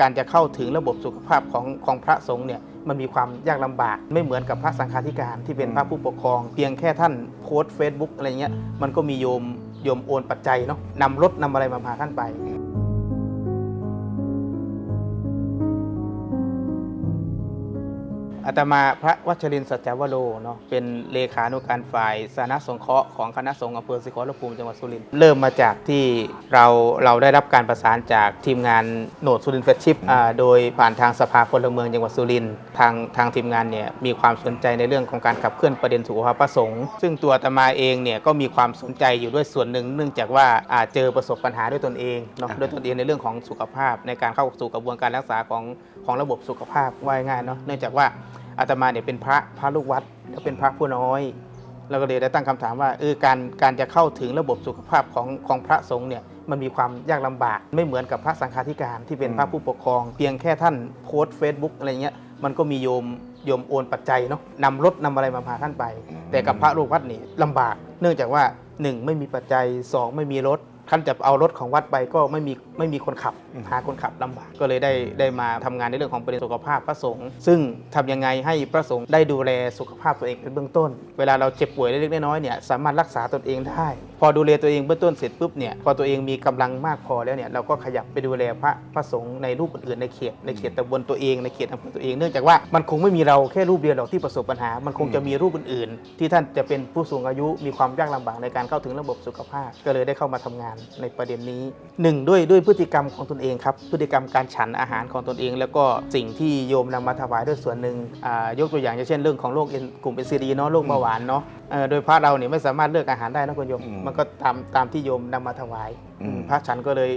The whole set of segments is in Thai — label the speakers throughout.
Speaker 1: การจะเข้าถึงระบบสุขภาพของของพระสงฆ์เนี่ยมันมีความยากลำบาก ไม่เหมือนกับพระสังฆาธิการที่เป็นพระผู้ปกครอง เพียงแค่ท่านโพสต์ Facebook อะไรเงี้ยมันก็มีโยมโยมโอนปัจจัยเนาะนำรถนำอะไรมาพาท่านไป อาตมาพระวัชรินทร์สัจจวโรเนาะเป็นเลขานุการฝ่ายสาธารณสงเคราะห์ของคณะสงฆ์อำเภอสิขอรภูมิจังหวัดสุรินทร์เริ่มมาจากที่เราเราได้รับการประสานจากทีมงานโหนดสุรินทร์เฟชชิพอ่าโดยผ่านทางสภาพลเมืองจังหวัดสุรินทร์ทางทางทีมงานเนี่ยมีความสนใจในเรื่องของการขับเคลื่อนประเด็นสุขภาพพระสงฆ์ซึ่งตัวอาตมาเองเนี่ยก็มีความสนใจอยู่ด้วยส่วนหนึ่ง เนื่องจากว่าอาเจอประสบปัญหาด้วยตนเองเนาะด้วยตนเองในเรื่องของสุขภาพ ในการเข้าสู่กระบวนการรักษาของของระบบสุขภาพว่าง่ายๆเนาะเนื่องจากว่า อาตมาเนี่ยเป็นพระพระลูกวัดแล้วเป็นพระผู้น้อยเราก็เลยได้ตั้งคำถามว่าเออการการจะเข้าถึงระบบสุขภาพของของพระสงฆ์เนี่ยมันมีความยากลำบาก ไม่เหมือนกับพระสังฆาธิการที่เป็นพระผู้ปกครอง เพียงแค่ท่านโพสต์ Facebook อะไรเงี้ยมันก็มีโยมโยมโอนปัจจัยเนาะนำรถนำอะไรมาพาท่านไป แต่กับพระลูกวัดนี่ลำบาก เนื่องจากว่า 1 ไม่มีปัจจัย 2 ไม่มีรถ ท่านจะเอารถของวัดไปก็ไม่มีไม่มีคนขับหาคนขับลำบากก็เลยได้ได้มาทำงานในเรื่องของประเด็นสุขภาพพระสงฆ์ซึ่งทำยังไงให้พระสงฆ์ได้ดูแลสุขภาพตัวเองเป็นเบื้องต้น เวลาเราเจ็บป่วยเล็กๆน้อยๆเนี่ยสามารถรักษาตนเองได้ พอดูแลตัวเองเบื้องต้นเสร็จปุ๊บเนี่ยพอตัวเองมีกำลังมากพอแล้วเนี่ยเราก็ขยับไปดูแลพระพระสงฆ์ในรูปอื่นๆในเขตในเขตตำบลตัวเองในเขตอำเภอตัวเองเนื่องจากว่ามันคงไม่มีเราแค่รูปเดียวหรอกที่ประสบปัญหา มันคงจะมีรูปอื่น ๆ ที่ท่านจะเป็นผู้สูงอายุมีความยากลำบากในการเข้าถึงระบบสุขภาพ ก็เลยได้เข้ามาทำงานในประเด็นนี้หนึ่งด้วยด้วยพฤติกรรมของตนเองครับพฤติกรรมการฉันอาหารของตนเอง แล้วก็สิ่งที่โยมนำมาถวายด้วยส่วนหนึ่งอ่ายกตัวอย่างอย่างเช่นเรื่องของโรค N- กลุ่ม NCD เนาะโรคเบาหวานเนาะเอ่อโดยพระเราเนี่ยไม่สามารถเลือกอาหารได้นะคุณโยม
Speaker 2: อืม
Speaker 1: มันก็ตามตามที่โยมนำมาถวาย
Speaker 2: อืม
Speaker 1: พระฉันก็เลย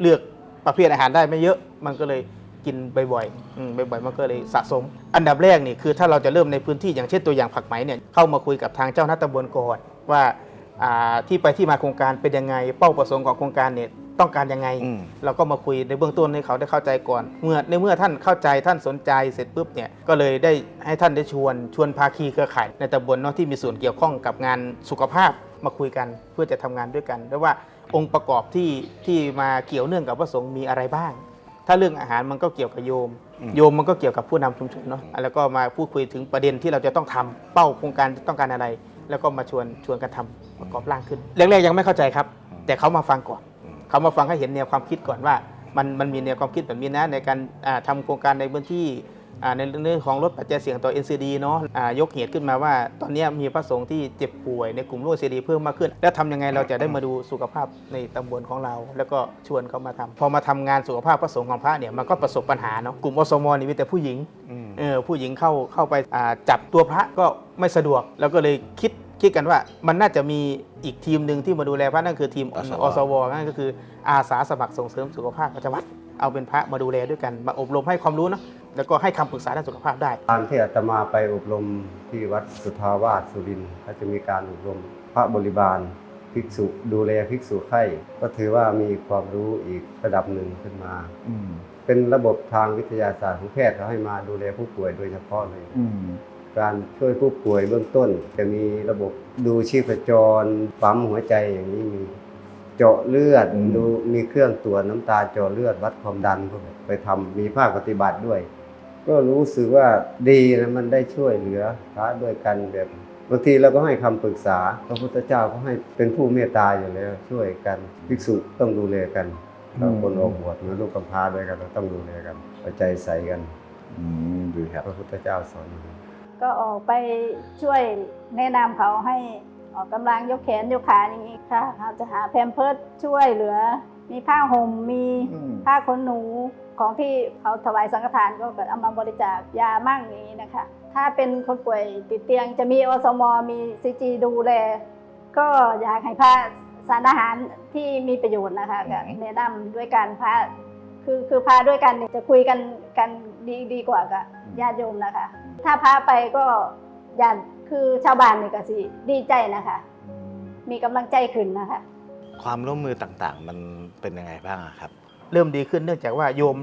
Speaker 1: เลือกประเภทอาหารได้ไม่เยอะมันก็เลยกินบ่อยๆอืมบ่อยๆ มันก็เลยสะสม อันดับแรกนี่คือถ้าเราจะเริ่มในพื้นที่อย่างเช่นตัวอย่างผักไหมเนี่ยเข้ามาคุยกับทางเจ้าหน้าตำบลก่อนว่าอ่า ที่ไปที่มาโครงการเป็นยังไง เป้าประสงค์ของโครงการเนี่ยต้องการยังไง
Speaker 2: อืม
Speaker 1: เราก็มาคุยในเบื้องต้นให้เขาได้เข้าใจก่อน เมื่อในเมื่อท่านเข้าใจท่านสนใจเสร็จปุ๊บเนี่ยก็เลยได้ให้ท่านได้ชวนชวนภาคีเครือข่าย ในตำบลเนาะที่มีส่วนเกี่ยวข้องกับงานสุขภาพมาคุยกันเพื่อจะทำงานด้วยกันแล้วว่าองค์ประกอบที่ที่มาเกี่ยวเนื่องกับพระสงฆ์มีอะไรบ้าง ถ้าเรื่องอาหารมันก็เกี่ยวกับโยม
Speaker 2: อืม
Speaker 1: โยมมันก็เกี่ยวกับผู้นำชุมชนเนาะแล้วก็มาพูดคุยถึงประเด็นที่เราจะต้องทำเป้าโครงการต้องการอะไร แล้วก็มาชวนชวนกันทำประกอบร่างขึ้นแรกๆยังไม่เข้าใจครับ แต่เขามาฟังก่อน
Speaker 2: อืม
Speaker 1: เขามาฟังให้เห็นแนวความคิดก่อนว่า มันมันมีแนวความคิดแบบนี้นะในการอ่าทำโครงการในพื้นที่อ่า ในเรื่องของลดปัจจัยเสี่ยงต่อ NCD เนาะอ่ายกเหตุขึ้นมาว่า ตอนนี้มีพระสงฆ์ที่เจ็บป่วยในกลุ่มโรค NCD เพิ่มมากขึ้น แล้วทำยังไงเราจะได้มาดูสุขภาพในตำบลของเรา แล้วก็ชวนเขามาทำพอมาทำงานสุขภาพพระสงฆ์ของพระเนี่ยมันก็ประสบปัญหาเนาะกลุ่มอสมนี่มีแต่ผู้หญิง
Speaker 2: อืม
Speaker 1: เออผู้หญิงเข้าเข้าไปอ่าจับตัวพระก็ไม่สะดวก แล้วก็เลยคิดคิดกันว่ามันน่าจะมีอีกทีมหนึ่งที่มาดูแลพระนั่นคือทีม
Speaker 2: อสว
Speaker 1: อสวนั่นก็คืออาสาสมัครส่งเสริมสุขภาพประจำวัดเอาเป็นพระมาดูแลด้วยกันมาอบรมให้ความรู้เนาะ แล้วก็ให้คำปรึกษาด้านสุขภาพได้
Speaker 3: ตอนที่อาตมาไปอบรมที่วัดสุทธาวาสสุรินทร์เขาจะมีการอบรมพระบริบาลภิกษุดูแลภิกษุไข้ก็ถือว่ามีความรู้อีกระดับหนึ่งขึ้นมา
Speaker 2: อืม
Speaker 3: เป็นระบบทางวิทยาศาสตร์ของแพทย์เขาให้มาดูแลผู้ป่วยโดยเฉพาะเลย
Speaker 2: อืม
Speaker 3: การช่วยผู้ป่วยเบื้องต้น จะมีระบบดูชีพจรปั๊มหัวใจอย่างนี้มี เจาะเลือด
Speaker 2: อืม
Speaker 3: ดูมีเครื่องตรวจน้ำตาเจาะเลือดวัดความดันพวกนี้ไปทำมีภาคปฏิบัติด้วย ก็รู้สึกว่าดีนะมันได้ช่วยเหลือพระด้วยกันแบบบางทีเราก็ให้คำปรึกษา พระพุทธเจ้าก็ให้เป็นผู้เมตตาอยู่แล้วช่วยกันภิกษุต้องดูแลกันเราคนออกบวชเหมือนลูกกำพร้าด้วยกันเราต้องดูแลกันเอาใจใส่กัน
Speaker 2: อืมดีครับ
Speaker 3: พระพุทธเจ้าสอนอย่างนี้
Speaker 4: ก็ออกไปช่วยแนะนำเขาให้ออกกำลังยกแขนยกขาอย่างนี้ค่ะเราจะหาแพมเพิร์สช่วยเหลือ มีผ้าห่มมี
Speaker 2: อืม
Speaker 4: ผ้าขนหนู ของที่เขาถวายสังฆทานก็แบบเอามาบริจาคยามั่งอย่างนี้นะคะ ถ้าเป็นคนป่วยติดเตียงจะมีอสมมีซีจีดูแล ก็อยากให้พาสารอาหารที่มีประโยชน์นะคะก็แนะนำด้วยการพาคือคือพาด้วยกันเนี่ยจะคุยกันกันดีดีกว่ากับญาติโยมนะคะ ถ้าพาไปก็ญาติคือชาวบ้านนี่ก็สิดีใจนะคะ มีกำลังใจขึ้นนะคะ
Speaker 2: ความร่วมมือต่างๆ มันเป็นยังไงบ้างอะครับ
Speaker 1: เริ่มดีขึ้นเนื่องจากว่าโยม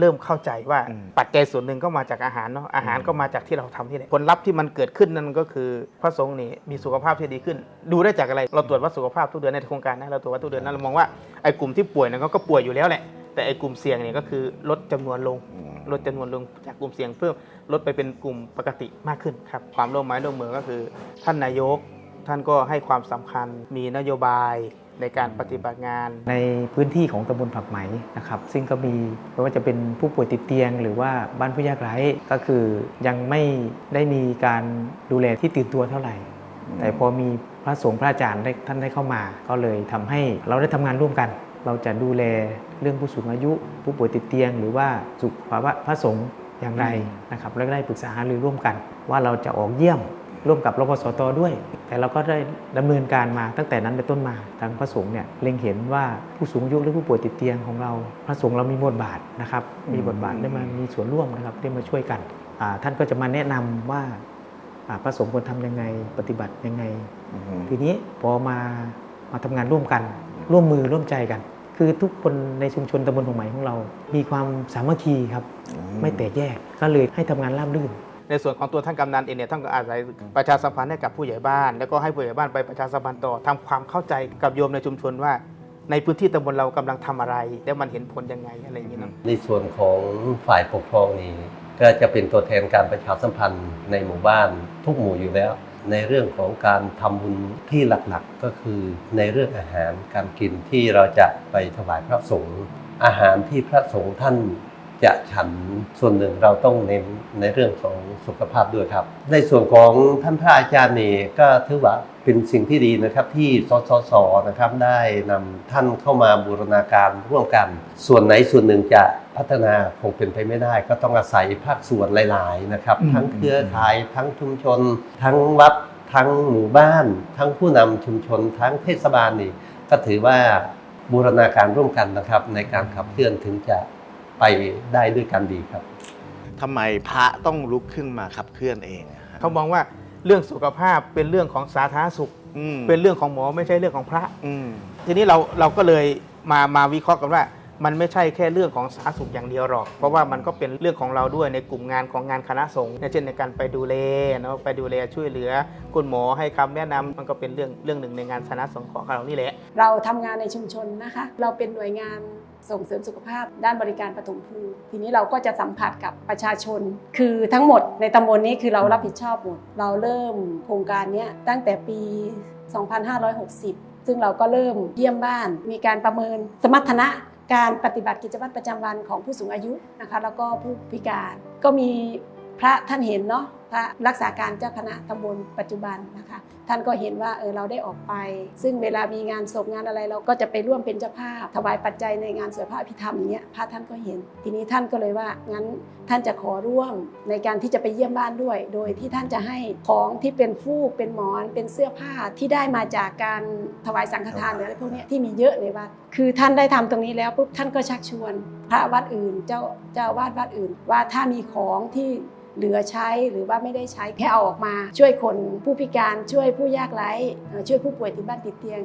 Speaker 1: เริ่มเข้าใจว่า
Speaker 2: อืม
Speaker 1: ปัจจัยส่วนหนึ่งก็มาจากอาหารเนาะอาหาร
Speaker 2: อืม
Speaker 1: ก็มาจากที่เราทำที่ไหนผลลัพธ์ที่มันเกิดขึ้นนั่นก็คือพระสงฆ์นี่มีสุขภาพที่ดีขึ้น ดูได้จากอะไรเราตรวจวัดสุขภาพทุกเดือนในโครงการนะเราตรวจวัดทุกเดือนนะเรามองว่าไอ้กลุ่มที่ป่วยนั้นก็ป่วยอยู่แล้วแหละแต่ไอ้กลุ่มเสี่ยงเนี่ยก็คือลดจำนวนลง
Speaker 2: อืม
Speaker 1: ลดจำนวนลงจากกลุ่มเสี่ยงเพิ่มลดไปเป็นกลุ่มปกติมากขึ้นครับความร่วมไม้ร่วมมือก็คือ ท่านนายกท่านก็ให้ความสำคัญมีนโยบาย ในการปฏิบัติงาน
Speaker 5: ในพื้นที่ของตำบลผักไหมนะครับ ซึ่งก็มีไม่ว่าจะเป็นผู้ป่วยติดเตียง หรือว่าบ้านผู้ยากไร้ก็คือยังไม่ได้มีการดูแลที่ตื่นตัวเท่าไหร่ แต่พอมีพระสงฆ์พระอาจารย์ได้ท่านได้เข้ามา ก็เลยทำให้เราได้ทำงานร่วมกัน เราจะดูแลเรื่องผู้สูงอายุ ผู้ป่วยติดเตียง หรือว่าสุขภาวะพระสงฆ์อย่างไรนะครับแล้วก็ได้ปรึกษาหารือร่วมกัน ว่าเราจะออกเยี่ยม ร่วมกับรพสตด้วย แต่เราก็ได้ดำเนินการมาตั้งแต่นั้นเป็นต้นมาทางพระสงฆ์เนี่ยเล็งเห็นว่าผู้สูงอายุหรือผู้ป่วยติดเตียงของเรา พระสงฆ์เรามีบทบาทนะครับมีบทบาทได้มามีส่วนร่วมนะครับได้มาช่วยกันอ่าท่านก็จะมาแนะนำว่าอ่าพระสงฆ์ควรทำยังไงปฏิบัติยังไง
Speaker 2: อืม
Speaker 5: ทีนี้พอมามาทำงานร่วมกัน ร่วมมือร่วมใจกัน คือทุกคนในชุมชนตำบลหงไหมของเรา มีความสามัคคีครับ ไม่แตกแยกก็เลยให้ทำงานราบรื่น
Speaker 1: ในส่วนของตัวท่านกำนันเองเนี่ยท่านก็อาศัยประชาสัมพันธ์ให้กับผู้ใหญ่บ้าน แล้วก็ให้ผู้ใหญ่บ้านไปประชาสัมพันธ์ต่อทำความเข้าใจกับโยมในชุมชนว่า ในพื้นที่ตำบลเรากำลังทำอะไร แล้วมันเห็นผลยังไงอะไรอย่างนี้เนะ
Speaker 6: ในส่วนของฝ่ายปกครองนี่ก็จะเป็นตัวแทนการประชาสัมพันธ์ในหมู่บ้านทุกหมู่อยู่แล้ว ในเรื่องของการทำบุญที่หลักๆก็คือในเรื่องอาหารการกินที่เราจะไปถวายพระสงฆ์อาหารที่พระสงฆ์ท่าน จะฉันส่วนหนึ่งเราต้องเน้นในเรื่องของสุขภาพด้วยครับ ในส่วนของท่านพระอาจารย์นี่ก็ถือว่าเป็นสิ่งที่ดีนะครับที่สสสนะครับได้นำท่านเข้ามาบูรณาการร่วมกัน ส่วนไหนส่วนหนึ่งจะพัฒนาคงเป็นไปไม่ได้ ก็ต้องอาศัยภาคส่วนหลาย ๆ นะครับ
Speaker 5: อืม
Speaker 6: ทั้งเครือข่ายทั้งชุมชน ทั้งวัดทั้งหมู่บ้าน ทั้งผู้นำชุมชน ทั้งเทศบาลนี่ก็ถือว่าบูรณาการร่วมกันนะครับ ในการขับเคลื่อนถึงจะ ไปได้ด้วยกันดีครับ
Speaker 2: ทำไมพระต้องลุกขึ้นมาขับเคลื่อนเองอะฮะ
Speaker 1: เขามองว่าเรื่องสุขภาพเป็นเรื่องของสาธารณสุข
Speaker 2: อืม
Speaker 1: เป็นเรื่องของหมอไม่ใช่เรื่องของพระ
Speaker 2: อืม
Speaker 1: ทีนี้เราเราก็เลยมามาวิเคราะห์กันว่า มันไม่ใช่แค่เรื่องของสาธารณสุขอย่างเดียวหรอก เพราะว่ามันก็เป็นเรื่องของเราด้วยในกลุ่มงานของงานคณะสงฆ์เนี่ยเช่นในการไปดูแลเนาะไปดูแลช่วยเหลือ คุณหมอให้คำแนะนำมันก็เป็นเรื่องเรื่องหนึ่งในงานคณะสงฆ์ของเรานี่แหละ
Speaker 7: เราทำงานในชุมชนนะคะ เราเป็นหน่วยงาน ส่งเสริมสุขภาพด้านบริการปฐมภูมิทีนี้เราก็จะสัมผัสกับประชาชน คือทั้งหมดในตำบลนี้คือเรารับผิดชอบหมด เราเริ่มโครงการนี้ตั้งแต่ปี 2560 ซึ่งเราก็เริ่มเยี่ยมบ้าน มีการประเมินสมรรถนะการปฏิบัติกิจวัตรประจำวันของผู้สูงอายุนะคะ แล้วก็ผู้พิการก็มีพระท่านเห็นเนาะ พระรักษาการเจ้าคณะตำบลปัจจุบันนะคะ ท่านก็เห็นว่าเออเราได้ออกไป ซึ่งเวลามีงานศพงานอะไรเราก็จะไปร่วมเป็นเจ้าภาพ ถวายปัจจัยในงานสวดพระอภิธรรมอย่างเงี้ยพระท่านก็เห็น ทีนี้ท่านก็เลยว่างั้นท่านจะขอร่วมในการที่จะไปเยี่ยมบ้านด้วย โดยที่ท่านจะให้ของที่เป็นฟูกเป็นหมอน เป็นเสื้อผ้าที่ได้มาจากการถวายสังฆทานหรืออะไรพวกเนี้ยที่มีเยอะในวัดคือท่านได้ทำตรงนี้แล้วปุ๊บท่านก็ชักชวน พระวัดอื่นเจ้าเจ้าวาดวัดอื่น ว่าถ้ามีของที่ เหลือใช้หรือว่าไม่ได้ใช้แค่เอาออกมา ช่วยคนผู้พิการช่วยผู้ยากไร้เอ่อช่วยผู้ป่วยติดบ้านติดเตียง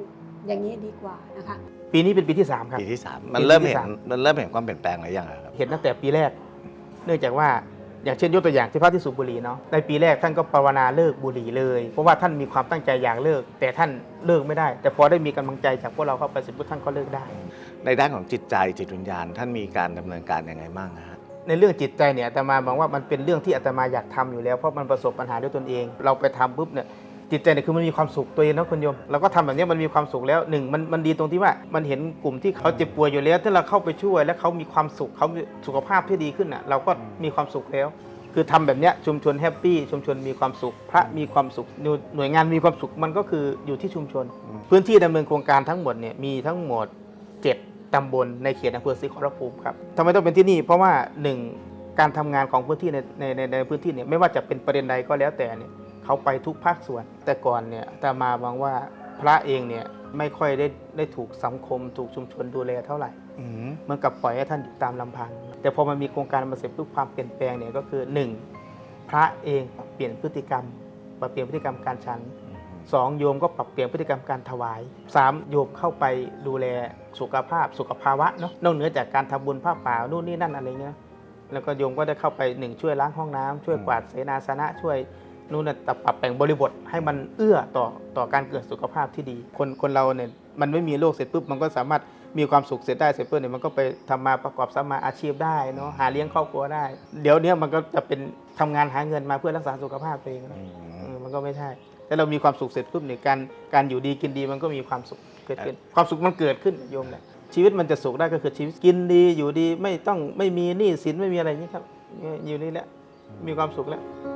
Speaker 7: อย่างนี้ดีกว่านะคะ
Speaker 1: ปีนี้เป็นปีที่ 3 ครับ
Speaker 2: ปีที่สามมันเริ่ม
Speaker 1: ปีที่
Speaker 2: เห็น
Speaker 1: สาม
Speaker 2: มันเริ่มเห็นความเปลี่ยนแปลงหรือยังอะครับ
Speaker 1: เห็นตั้งแต่ปีแรก เนื่องจากว่าอย่างเช่นยกตัวอย่างที่พระที่สูบบุหรี่เนาะในปีแรกท่านก็ภาวนาเลิกบุหรี่เลย เพราะว่าท่านมีความตั้งใจอยากเลิก แต่ท่านเลิกไม่ได้ แต่พอได้มีกำลังใจจากพวกเราเข้าไปเสิปุ๊บท่านก็เลิกได้
Speaker 2: ในด้านของจิตใจจิตวิญญาณ ท่านมีการดำเนินการยังไงบ้างอะฮะ
Speaker 1: ในเรื่องจิตใจเนี่ยอาตมาบอกว่ามันเป็นเรื่องที่อาตมาอยากทำอยู่แล้วเพราะมันประสบปัญหาด้วยตนเอง เราไปทำปุ๊บเนี่ยจิตใจเนี่ยคือมันมีความสุขตัวเองนะคุณโยมเราก็ทำแบบนี้มันมีความสุขแล้วหนึ่งมันมันดีตรงที่ว่ามันเห็นกลุ่มที่เขาเจ็บป่วยอยู่แล้วถ้าเราเข้าไปช่วยแล้วเขามีความสุขเขามีสุขภาพที่ดีขึ้นอะเราก็มีความสุขแล้ว คือทำแบบเนี้ยชุมชนแฮปปี้ชุมชนมีความสุข พระมีความสุขหน่วยหน่วยงานมีความสุขมันก็คืออยู่ที่ชุมชน พื้นที่ดำเนินโครงการทั้งหมดเนี่ยมีทั้งหมด7 ตำบลในเขตอำเภอศรีขอรภูมิครับทำไมต้องเป็นที่นี่ เพราะว่า1การทำงานของพื้นที่ในในในในพื้นที่เนี่ยไม่ว่าจะเป็นประเด็นใดก็แล้วแต่เนี่ยเขาไปทุกภาคส่วน แต่ก่อนเนี่ยอาตมามองว่าพระเองเนี่ยไม่ค่อยได้ได้ถูกสังคม ถูกชุมชนดูแลเท่าไหร่
Speaker 2: อืม
Speaker 1: เหมือนกับปล่อยให้ท่านอยู่ตามลำพัง แต่พอมันมีโครงการมาเสร็จปุ๊บความเปลี่ยนแปลงเนี่ยก็คือ 1. พระเองปรับเปลี่ยนพฤติกรรมปรับเปลี่ยนพฤติกรรมการฉัน สองโยมก็ปรับเปลี่ยนพฤติกรรมการถวายสามโยมเข้าไปดูแลสุขภาพสุขภาวะเนาะนอกเหนือจากการทำบุญผ้าป่านู่นนี่นั่นอะไรเงี้ยแล้วก็โยมก็ได้เข้าไปหนึ่งช่วยล้างห้องน้ำช่วยกวาดเสนาสนะช่วยนู่นน่ะแต่ปรับแต่งบริบทให้มันเอื้อต่อต่อการเกิดสุขภาพที่ดี คนคนเราเนี่ยมันไม่มีโรคเสร็จปุ๊บมันก็สามารถมีความสุขเสร็จได้เสร็จปุ๊บเนี่ยมันก็ไปทำมาประกอบสมมาอาชีพได้เนาะหาเลี้ยงครอบครัวได้ เดี๋ยวเนี้ยมันก็จะเป็นทำงานหาเงินมาเพื่อรักษาสุขภาพตัวเองนะ
Speaker 2: อื
Speaker 1: เอ
Speaker 2: ม
Speaker 1: อมันก็ไม่ใช่ แต่เรามีความสุขเสร็จปุ๊บเนี่ยการการอยู่ดีกินดีมันก็มีความสุขเกิดขึ้น ความสุขมันเกิดขึ้นโยมแหละชีวิตมันจะสุขได้ก็คือชีวิตกินดีอยู่ดีไม่ต้องไม่มีหนี้สินไม่มีอะไรอย่างนี้ครับ อยู่นี่แหละมีความสุขแล้ว
Speaker 2: อ